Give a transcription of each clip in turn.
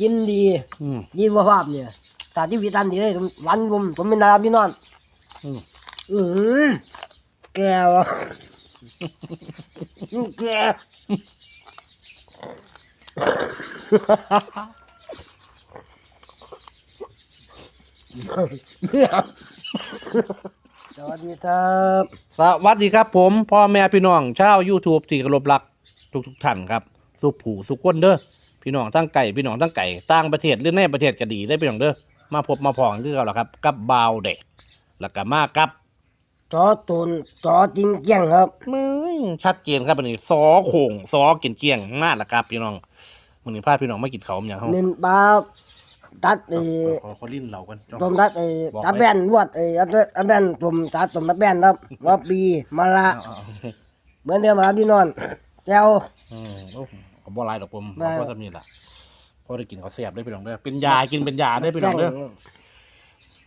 กินดีอืมยินว่าภาพเนี่ยสาธิตวิตันดีเลยวันผมผมเป็นดาราพี่นอนอืมอือแกวะแกสวัสดีครับ สวัสดีครับผม พ่อแม่พี่น้องชาว YouTube ที่เคารพรักทุกทุกๆท่านครับ สุผูสุขคนเด้อ พี่น้องตั้งไก่พี่น้องตั้งไก่ต่างประเทศหรือในประเทศก็ดีได้อพี่น้องเด้อมาพบมาพองคือเก่าแล้วครับ กับบาวเด็กแล้วก็มากับจอตุนจอจริงเจียงครับมึงชัดเจนครับอันนี้ซอโข่งซอกินเจียงมากแล้วครับพี่น้องมื้อนี้พาพี่น้องมากินเขาวอย่างเฮาเน้นปลาตัดเออขอขอลิ้นเรากันต้มตัดเออบอกตัดไว้แบนลวดเอออัดอัดแบนต้มตัดต้มตัดแบนครับว่าปีมะละเอาเอาเอาเหมือนเดิมครับพี่นอนแก้วอืมโอ้ ขอบ่หลายดอกผมได้เพราะว่ามีล่ะพอได้กินเขาวเสียบได้อพี่น้องเด้อเป็นยากินเป็นยาได้อพี่น้องเด้อ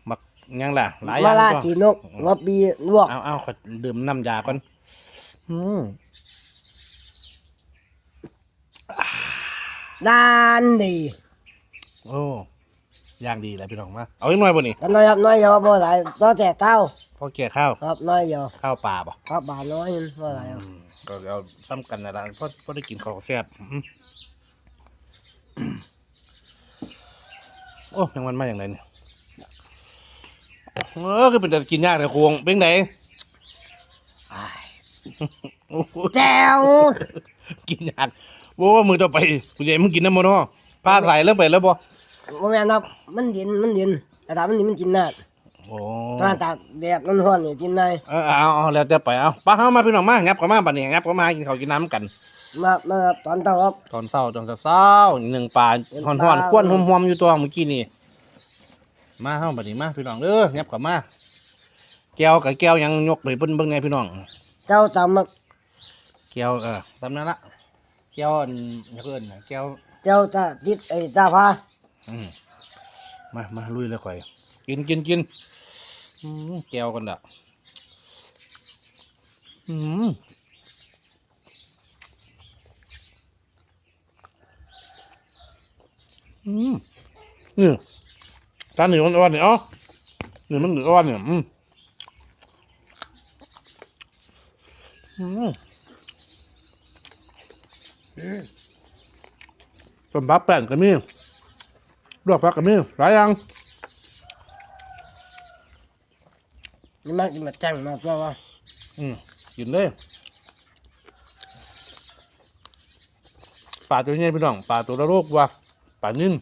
มักยังล่ะหลายอมะย่างละก็จีนกว่าปีลวกเอาเอาขอดื่มน้ำยาก่อนอืมด้านดีโอ้ ย่างดีเลยพี่น้องมาเอาอีกหน่อยบ่นี่กันน้อยครับน้อยเดียวบ่หลายต่อแต่เต้าพอเกี่ยข้าวครับน้อยเดียวข้าวปลาบ่ครับบาทน้อยนึงบ่หลายครับอืมก็เอาซ้ำกันนะล่ะเพราะเพราะได้กินข้าวแซ่บอืมโอ้ยังมันมาอย่างไรเนี่ยเออคือเป็นแต่กินยากแต่ควงเป็นไงอ้ายโอ้โหแก้วกินยากโอ้มือต่อไปคุณใหญ่มึงกินน้ำมันเนาะผ้าใส่เริ่มไปแล้วบ่ บ่แม่นครับ มันเย็นมันเย็นแต่ถ้ามันนี่มันกินได้โอ้ถ้าตากแดดมันร้อนนี่กินได้เออเอาเอาแล้วจะไปเอาป้าเข้ามาพี่น้องมางับเข้ามาบัดนี้งับเข้ามากินข้าวกินน้ำกัน มามาครับตอนเต้าครับ ตอนเศร้าตอนเศร้าหนึ่งปลาเป็นห่อนปห่อลานควนหอมๆอยู่ตัวเมื่อกี้นี่มาเข้าบัดนี้มาพี่น้องเด้องับเข้ามาแก้วกับแก้วยังยกไปเบิ่งเบิ่งไงพี่น้องเจ้าตำครับแก้วเออตามนั้นละแก้วอันอย่างอื่นน่ะแก้วเจ้าตาติดไอ้ตาพา อืมมามาลุยเลยข่อย กินกินกินแก้วกันละอืมอืมนี่ตาหนึ่งมันอ่อนเนี่ยอ๋อหนึ่งมันหนึ่งอ่อนเนี่ยอืมอืมต้มบักแป้งก็มี ลวกผักก็มีหลายอย่างนี่มากินมาแจ้งมาเพราะว่าอืมกินเลยปลาตัวนี้พี่น้องปลาตัวละโรคว่ะปลานิ่น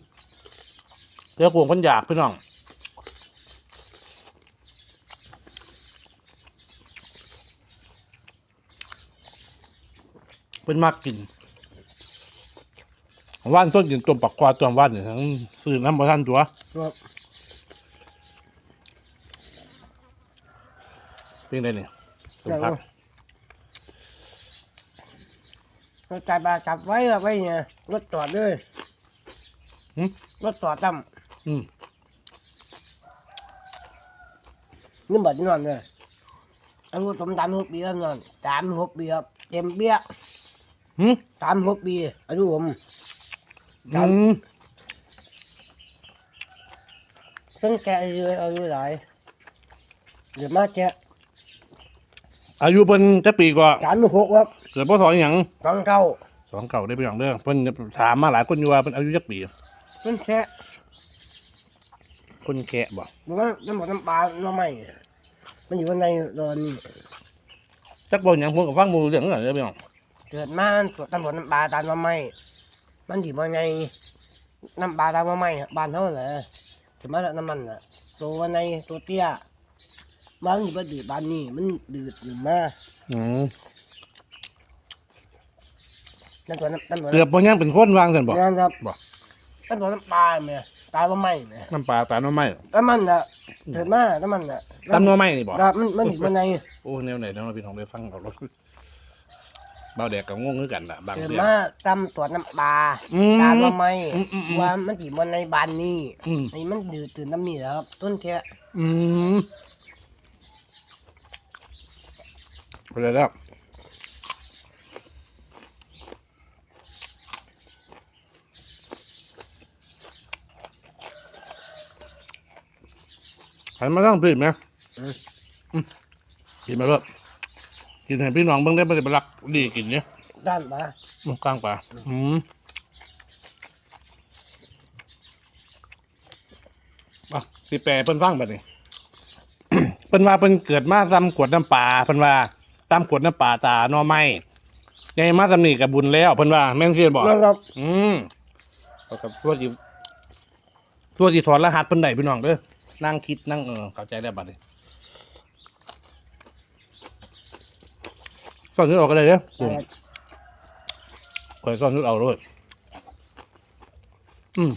เจ้ากวงคนอยากพี่น้องเป็นมากกิน ว่านส้นกินตัวปักควาตัวว่านเนี่ยทั้งซื้อน้ำมาท่านตัวครับเป็นไงเนี่ยสมพักรถจับมาจับไว้ครับไว้เนี่ยรถจอดเลยหึรถจอดตั้มอืมนี่บัดนอนเลยอายุผมตามหกปีแล้วนอนตามหกปีครับเต็มเบี้ยหืมตามหกปีอายุผม อืมตั้งแกอายุอายุหลายเดี๋ยวมาแกะอายุเป็นจะปีกว่าสามหกครับเกิดพศอหย่างฟังเก้าสองเก่าได้ไปอย่างเรื่องเพิ่นถามมาหลายคนอยู่ว่าเป็นอายุจักปีมันแค่คนแก่บ่บอกว่าน้ำบอกน้ำปลาน้ำไม่มันอยู่ข้างในตอนนี้จักบ่หยังผมก็ฟังบ่รู้เรื่องกันเลยพี่น้องเกิดมาตรวจตำรวจน้ำปลาตามน้ำไม่ มันถือว่าไงน้ำปลาตามน้ำไม่บ้านเท่าไหร่ถือมาแล้วน้ำมันอะตัววันในตัวเตี้ยบ้านอยู่บ้านดืดบ้านนี้มันดืดอยู่มาอืมน้ำตัวน้ำน้ำตัวเกือบบ่ยังเป็นคนวางซั่นบ่นั่นครับบ่น้ำตัวน้ำปลาเนี่ยตายน้ำไม่เนี่ยน้ำปลาตาหน่อไม้น้ำมันอะเกิดมาน้ำมันอะตำหน่อไม้นี่บ่ครับมันมันถือว่าไงโอ้แนวไหนเนาะพี่น้องได้ฟังเอารถ เบาแดกก็งงคือกันล่ะบางเดเรื่อง มาตำตัวจน้ำปลาอืตาทำไมอืว่ามันติมันในบ้านนี่อืมนี่มันดื้อตื่นน้ำมีแล้วต้นเทะอืมไปเลยแล้วหันมาตั้งผิดไหมอืมผิดมาแล้ว กินให้พี่น้องเบิ่งได้ไม่ได้ไปรักดีกินเนี่ยด้านมามันกลางป่าอืมอะสิแปลเพิ่นฟังแบบนี้ เพิ่นว่าเพิ่นเกิดมาซ้ำขวดน้ำปลาเพิ่นว่าตามขวดน้ำปลาตาหน่อไม้ไงมาสำนีกับบุญแล้วเพิ่นว่าแม่งเสียบอกแล้วครับอืมแล้วกับส่วนที่ส่วนที่ถอดรหัสเพิ่นได้พี่น้องเด้อนั่งคิดนั่งเออเข้าใจได้บัดนี้ สอนนึกออกก็ได้เด้อกุ้งคอยสอนนึกเอาด้วยอืม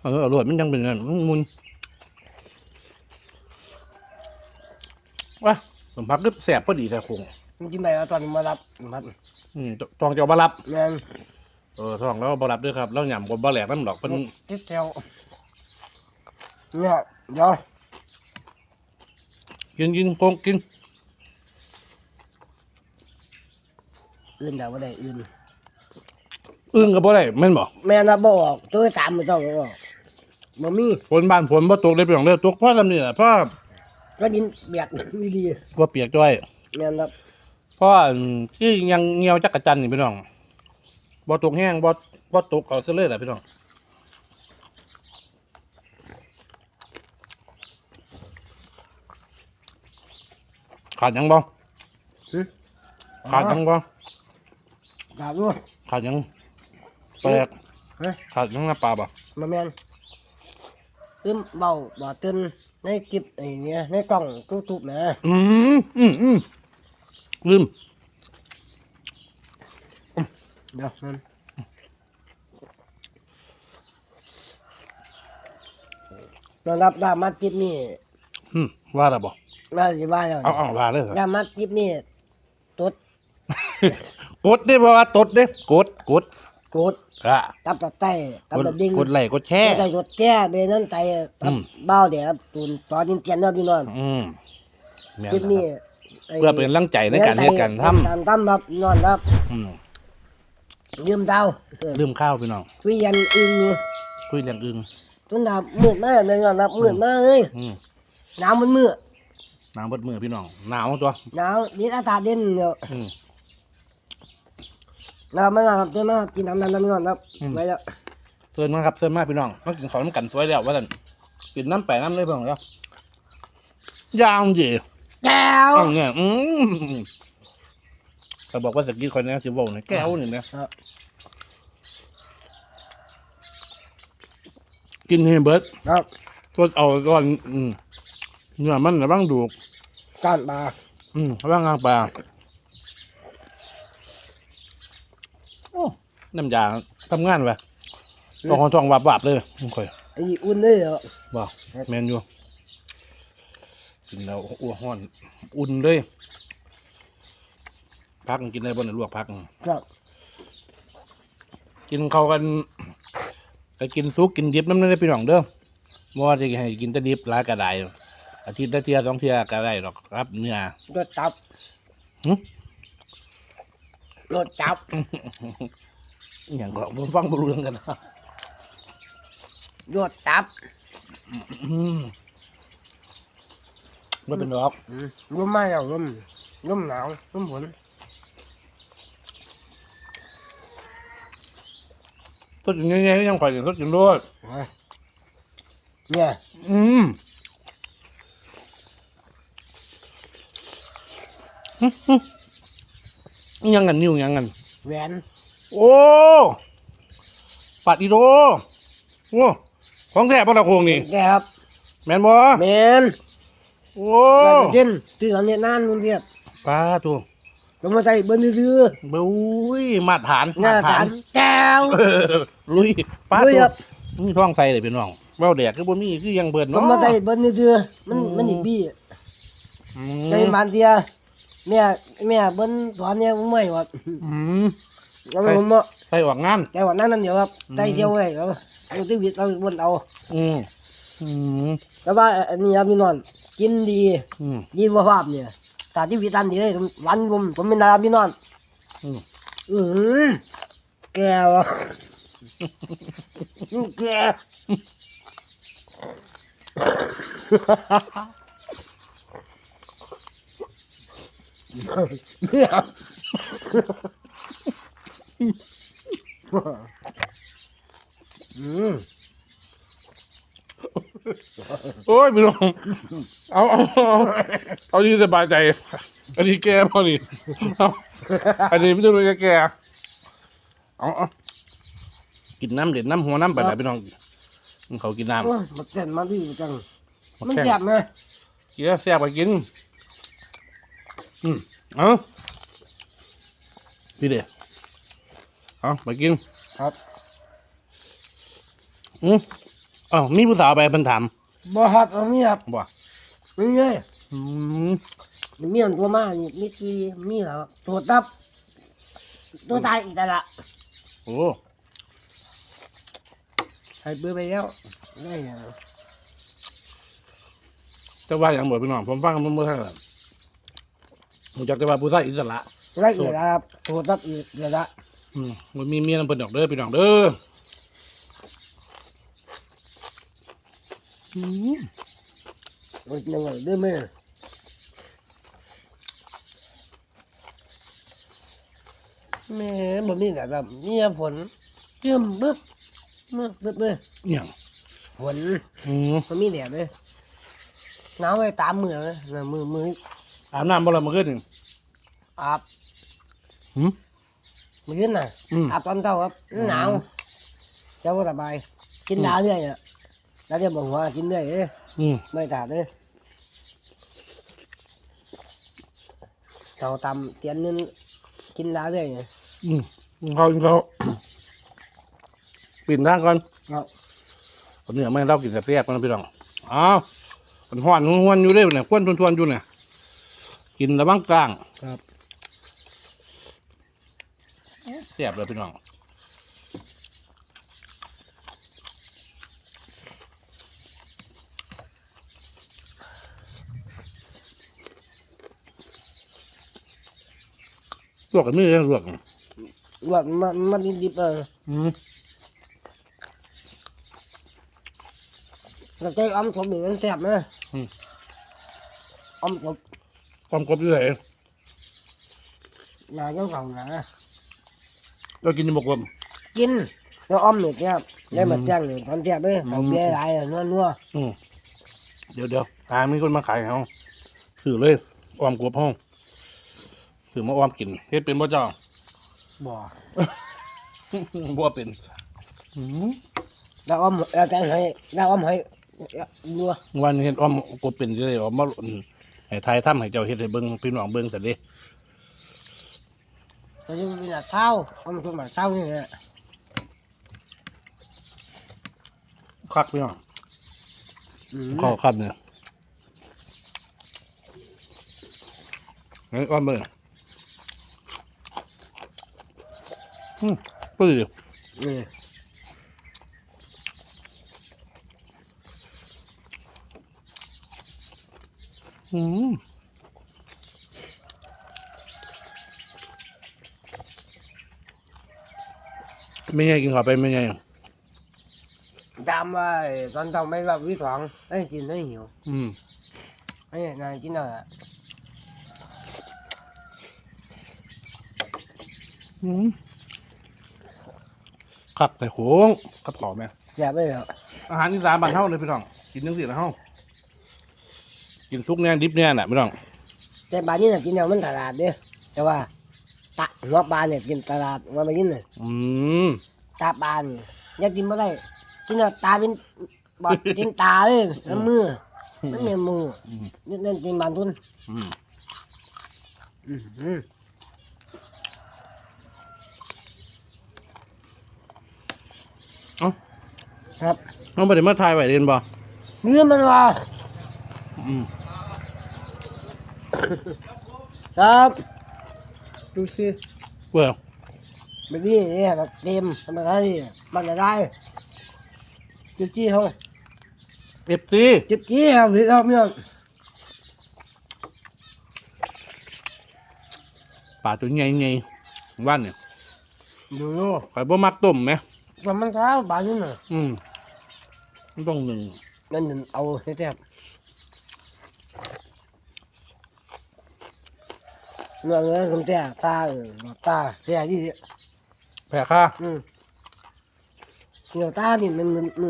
สอนนึกเอาด้วยมันยังเป็นเงินมันมุนว้าสมพักก็แสบพอดีแต่คงมันกินไปแล้วตอนนี้มารับมันอืมตองจะเอามารับแม่นเออทองแล้วบรับด้วยครับแล้วหย่ำบนบ่แหลกน้ำดอกเป็นติดเซลเนี่ยเดี๋ยวกินกินโกงกิน อื่นเดี๋ยวบ่ได้อื่น อึ้งก็บ่ได้แม่นบ่แม่นะบออกตัวตามไม่ต้องบอกบ่มีฝนบ้านฝนบ่ตกได้เพียงเด้อตกเพราะลำนี่แหละเพราะก็ยินเบียดดีว่าเปียกจ้อยๆแม่นครับเพราะอืมที่ยังเงียวจักกะจันนี่พี่น้องบ่ตกแห้งบ่บ่ตกเอาซะเลยแหละพี่น้องขาดหยังบ่หึขาดหยังบ่ ดาบด้วยขาดหยังแปลกฮะขาดหยังน้ำปลาบ่มาแม่นตึ้มเบาบ่ตื่นในคลิปไอ้เนี่ยในกล้องทุบๆนะอืมอืมอืมลืมเดี๋ยวมันนอนรับดามัดคลิปนี่อืมว่าแล้วบ่น่าสิว่าแล้วเอาเอาว่าเลยเหรอดามัดคลิปนี่ตดก ดได้บ่ว่าตดเด้กดกดกดอะตับตะไต้ตับกดตะดิ่งกดไลค์กดแชแค่ร์ได้รถแก้เบนั่นไตตับอืมเบ้าเดี๋ยวตูนตอนนี้เตียนแล้วพี่น้องอืมแม่นคลิปนี้แล้วครับเพื่อเป็นกำลังใจในการเฮ็ดการทำการทำครับนอนครับอืมยืมดาวลืมข้าวพี่น้องคุยยันอึงอยู่คุยเรื่องอื่นจนดาบมืดมากเลยนอนครับมืดมากเลยอืมหนาวมันมืดหนาวเบิดมือพี่น้องหนาวตัวหนาวนี่อากาศเด่นเนาะอืม นะครับมาครับเจ้ามากินน้ำน้ำน้ำนอนครับอืมไว้แล้วเชิญมาครับเชิญมาพี่น้องมากินข้าวน้ำกันสวยแล้วว่าซั่นกินน้ำแปะน้ำเลยพี่น้องเนาะยาวจีแก้วอ้าวเนี่ยอืมเขาบอกว่าสกินคนนี้สิเว้าเนี่ยแก้วนี่นะครับ กินให้เบิดครับก็เอาก่อนอืมเนื้อมันระวังดูกก้านปลาอืมระวังงางปลาโอ้ น้ำยาทำงานวะตองของทองวับวับๆเลยไม่ค่อยไอ้อุ่นเลยเหรอว้าวแมนอยู่กินแล้วอ้วห้อน อุ่นเลยพักกินได้บนลวกพักครับกินเขาวกันก็กินซุกกินดิบน้ำนั่นได้พี่น้องเด้อบ่ว่าจะให้กินแต่ดิบหลายกระไดอาทิตย์ละเทียสองเทียก็ได้หรอกครับเนื้อรถจับหึรถจับ อหย่างก็ผมฟังบ่รู้เรื่องกันนะรถจับอืมไม่เป็นหรอกอืมลมมาแล้วลมลมหนาวลมฝนก็กินง่ายๆยังข่อยกินก็กินด้วยเนี่ยอืมหึหึอิหยังกันนิ้วอิหยังกันแหวน โอ้ปัดอีโดโอ้ของแท้ปะละโคงนี่แกครับแมนบ่แมนโอ้ได้ไปเด่นตื่นตอนนี้นานมึงเดียบปลาตัวลงมาใจเบิ้ลดื้อบุ้ยมาตรฐานๆหน้าฐานแก้วเออลุยปลาลุยตัวครับมีท้องใส่เลยพี่น้องเว้าแดกคือบ่มีคือยังเบิดลเนาะงมาใจเบิ้ลดื้อๆมันมันอีบี้อืใจมบานเทียแม่แม่เบิ้ลตอนเนี้ยไม่ไหวอื มแล้วผมเนาะใส่ออกงานแต่ว่านั่นนั่นเดียวครับอืมใจเดียวไว้ครับเอาที่วิตเราบนเอาอืมอืมแต่ว่าอันนี้ครับพี่นอน กินดีอืมดีว่าภาพเนี่ยสาธิตวิตันดีเลยหวันผมผมเป็นดาราพี่นอนอืมอือแกวะแกเนี่ยอืม โอ้ยพี่น้องเอาเอาเอาเอาที่สบายใจ อันนี้แกพอดีเอาอันนี้ไม่ต้องเลยแกเอาเอากินน้ำเด็ดน้ำหัวน้ำไปไหนพี่น้องเขากินน้ำโอ้ยมันเต้นมาดีจังมามันแข่งเจ็บไหมกินแล้วแซ่บไปกิน อืม เอาพี่เดีย เอาไปกินครับอืมอ้าวมีผู้สาวไปเป็นถามบ่ครับเอามีครับบ่มีไงอืมมีอันตัวมานี่มีทีมีแล้วตัวตับ ตัวตายอีกแต่ละโอ้ให้เบื่อไปแล้วได้ยังจะว่าอย่างบ่พี่น้องผมฟังมันบ่ทันละผมอยากจะว่าผู้ชายอิสระ ได้อีกแล้วครับตัวตับอีกเดี๋ยวละ อืมมันมีเมียนำเพิ่นดอกเด้อพี่น้องเด้ออืมโอ้ยยังไงเด้อแม่แม่บ่มีแต่แบบมีแต่ผลเชื่อมบึ๊บเมื่อบึ๊บเลยอหย่างผลอืมมันมีแดดเลยหนาวไปตามมือเลยน่ะมือมืออาบน้ำบ่ล่ะมื้อคืนนี่อาบหืม มือขึ้นน่ะอืม อาบตอนเช้าครับหนาวเจ้าก็สบาย กินอืมดาวเรื่อยอะแล้วจะบอกว่ากินเรื่อยเอ้ยอืมไม่ตาดเลยเราตำเตียนนึงกินดาวเรื่อยไงอืมเขาเขาปิดทางก่อนเราคนเหนือไม่ให้เรากินแต่แซ่บๆนะพี่น้องอ้าวมันห้อนห้วนๆอยู่เด้อเนี่ยควนทวนๆอยู่เนี่ย กินระวังกลาง ครับ แซ่บเลยพี่น้องลวกกันมือเลยลวกลวกมันมันดิบๆเอออืมเราใจอ้อมผมอยู่นั่นแซ่บนะอ้อมผมความกรอบอยู่ไหนนาเจ้าเก่านะ เรากินอยังบกลมกินแล้วอ้อมเม็ดเนี่ยได้มาอืมแจ้งอยู่ตอนแซ่บเลยเอาเบียร์หลายอะนัวนัวอืมเดี๋ยวเดี๋ยวหามีคนมาขายให้เราสื่อเลยออมกบห้องสื่อมาออมกินเฮ็ดเป็นบ่เจ้าๆบ่บ่เป็นอืมแล้วอ้อมแล้วแจ้งให้แล้วอ้อมให้นัววันเฮ็ดออมกบเป็นจะได้ออกมาอืมให้ทายทำให้เจ้าเฮ็ดให้เบิ่งพี่น้องเบิ่งซะเด้ เราจะมีแต่เช้าอ้อมทุกมาเช้านี่แหละคักพี่น้องอืมข้อคับเนี่ยไอ้ออมเบิ่งอืมปื้อนี่อืม ไม่ไงกินข้าวไปไม่ไงจำไว้ตอนต้องไปรับวิถองไอ้ยกินให้หิวอืมไอ้ยนายกินอะไรอืมขับแต่โขงกับขอแม่แซ่บไปแล้วอาหารอีสานบ้านเฮาเลยพี่น้อง กินจังซี่นะเฮากินซุกแน่ดิบแน่น่ะพี่น้องแต่บ้านนี้น่ะกินเอามันตลาดเด้อแต่ว่า ตะหัวปลาเนี่ยกินตลาดว่าไม่กินน่ะอืมตาปลานี่อยากกินบ่ได้กินเอาตาเป็นบอดกินตาเลยน้ำมือมันเป็นมืออืมนี่นั่นกินบานทุนอืมอือหือเอ้าครับน้องบ่ได้มาถ่ายไว้เรียนบ่เนื้อมันว่าอืมครับ ดูสิเว้ยแบบนี้เนี่ยแบบเต็มทำอะไรมันอะไรจิ๊บจี้เขา FC จิ๊บจี้ครับพี่ครับเนี่ยปลาตัวใหญ่ๆว่านเนี่ยดูข่อยบ่มักต้มแหมว่ามันเท้าบานนี่น่ะอืมมันต้องหนึ่งนั่นนั่นเอาแซ่บ เนื้อเนื้อคำแซ่ตาเออหลอดตาแซ่บที่แพ้ค่าอืมเนื้อตานี่มันมันเอ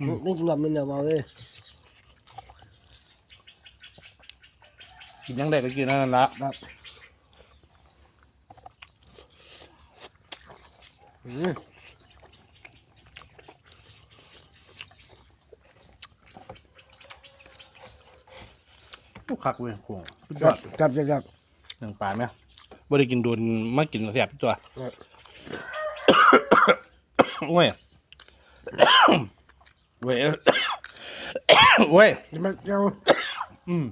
อืมนี่กินแบบมันเนื้อเบาเลยกินยังได้ก็กินนั่นละครับอืมลูกคักเว้ยโค้งสุดยครับดครับครับ หนึ่งปลาไหมบ่ได้กินโดนมากินแซ่บตัวครับโอ้ยเว้ยเว้ย จะมาเจ้าอืม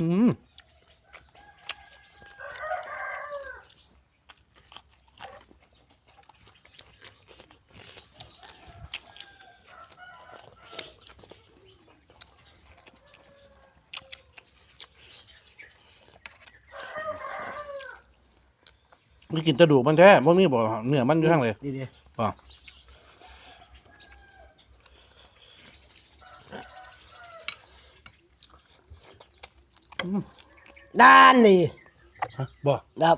อืม ไม่กินกระดูกมันแท้บ่มีบ่เนื้อมันอยู่ข้างเลยดีดีอะด้านนี่ฮะบ่ ครับ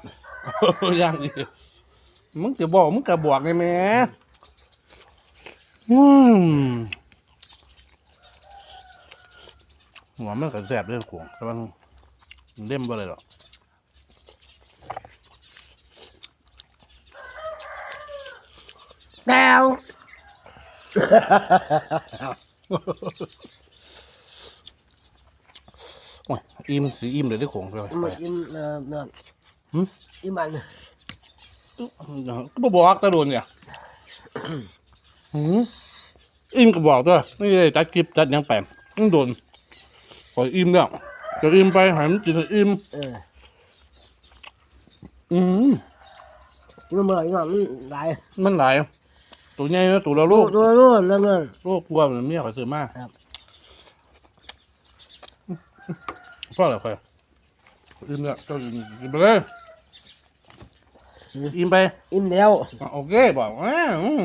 ย่างอีกมึงจะบอกมึงก็บอกเลยแหม่อืมหัวมันก็แสบเรื่องขวงแต่ว่ามันเล่มบ่เลยหรอก แก้วโอ้ยอิ่มสิอิ่มเลยได้ขวงไปมันอิ่มเอ่อเนื้อหึอิ่มมันก็บ่บอกตะโดนเนี่ยหืมอิ่มก็บอกด้วยไม่ได้จัดคลิปจัดหยังแปมต้องโดนขออิ่มแล้วจะอิ่มไปใหายมันกินให้อิ่มเอออืมอิ่มเมื่ออิ่มมันหลายมันหลาย ตัวใหญ่นะตัวละโลลูกกตัวลูกนั่นนั่นโลกกลัวมันไม่อยากไปซื้อมากครับ พ่ออะไรใครอิ่มแล้วก็กินไปเลยอิ่มไปอิ่มแล้วอะโอเคบอกว่าอืม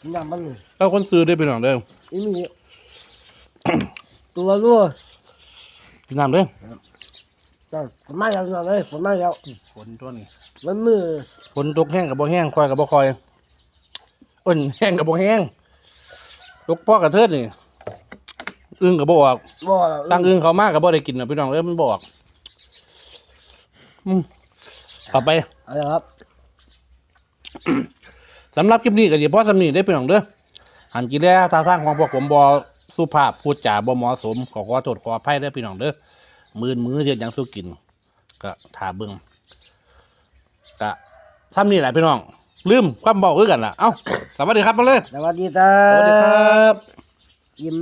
กินน้ำมันเอาคนซื้อได้เป็นหลังเด้ออิ่มอีก ตัวลูกกินน้ำเด้อนั่นฝนมาแล้วนั่นเลยฝนมาแล้วฝนตัวนี้มันมือฝนตกแห้งกับบ่แห้งคอยกับบ่คอย อ้นแห้งกับบ่แห้งตกพ่อกระเทิดนี่อึ้งกับบ่ออกบ่ตั้งอึ้งเขามากกับบ่ได้กินนะพี่น้องเอ้ยมันบ่ออกอืมต่อไปเอาละครับสำหรับคลิปนี้ก็ดีพอสำนีได้เป็นของเด้อหันกินแล้วท่าทางของพวกผมบอสุภาพพูดจาบ่เหมาะสม ขอขอโทษขออภัยได้อพี่น้องเด้อมือมือเทียนยังสู้กิน ก็ถาเบิ่งก็ซ้ำนี่แหละพี่น้อง ลืมความเบาคือกันล่ะ เอ้าสวัสดีครับมาเลย สวัสดีครัสวัสดีครับบอิ่ม